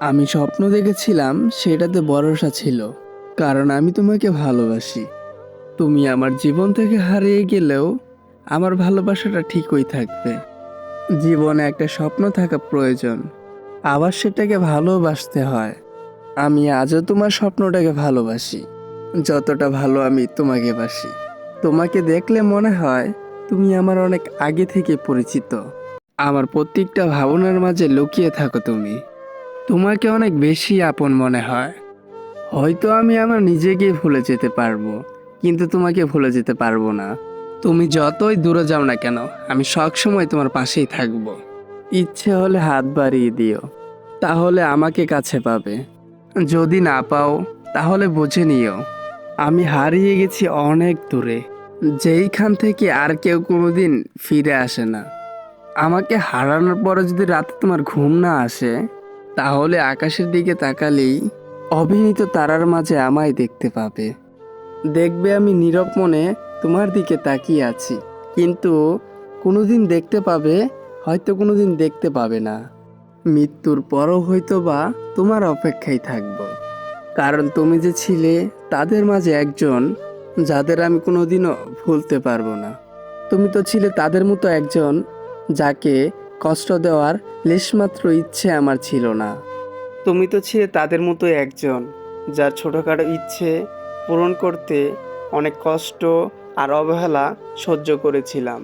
আমি স্বপ্ন দেখেছিলাম সেটাতে ভরসা ছিল, কারণ আমি তোমাকে ভালোবাসি। তুমি আমার জীবন থেকে হারিয়ে গেলেও আমার ভালোবাসাটা ঠিকই থাকবে। জীবনে একটা স্বপ্ন থাকা প্রয়োজন, আবার সেটাকে ভালোবাসতে হয়। আমি আজও তোমার স্বপ্নটাকে ভালোবাসি, যতটা ভালো আমি তোমাকে বাসি। তোমাকে দেখলে মনে হয় তুমি আমার অনেক আগে থেকে পরিচিত। আমার প্রত্যেকটা ভাবনার মাঝে লুকিয়ে থাকো তুমি। তোমাকে অনেক বেশি আপন মনে হয়। হয়তো আমি আমার নিজেকে ভুলে যেতে পারব, কিন্তু তোমাকে ভুলে যেতে পারব না। তুমি যতই দূরে যাও না কেন, আমি সবসময় তোমার পাশেই থাকব। ইচ্ছে হলে হাত বাড়িয়ে দিও, তাহলে আমাকে কাছে পাবে। যদি না পাও, তাহলে বুঝে নিও, আমি হারিয়ে গেছি অনেক দূরে, যেইখান থেকে আর কেউ কোনোদিন ফিরে আসে না। আমাকে হারানোর পরে যদি রাতে তোমার ঘুম না আসে তাহলে আকাশের দিকে তাকালেই অভিনীত তারার মাঝে আমায় দেখতে পাবে। দেখবে আমি নীরব মনে তোমার দিকে তাকিয়ে আছি, কিন্তু কোনোদিন দেখতে পাবে, হয়তো কোনোদিন দেখতে পাবে না। মৃত্যুর পরও হয়তো বা তোমার অপেক্ষায় থাকব। কারণ তুমি যে ছিলে, তাদের মাঝে একজন, যাদের আমি কোনোদিনও ভুলতে পারব না। তুমি তো ছিলে তাদের মতো একজন, যাকে কষ্ট দেওয়ার লেশমাত্র ইচ্ছে আমার ছিল না। তুমি তো ছিলে তাদের মতো একজন, যার ছোটোখাটো ইচ্ছে পূরণ করতে অনেক কষ্ট আর অবহেলা সহ্য করেছিলাম।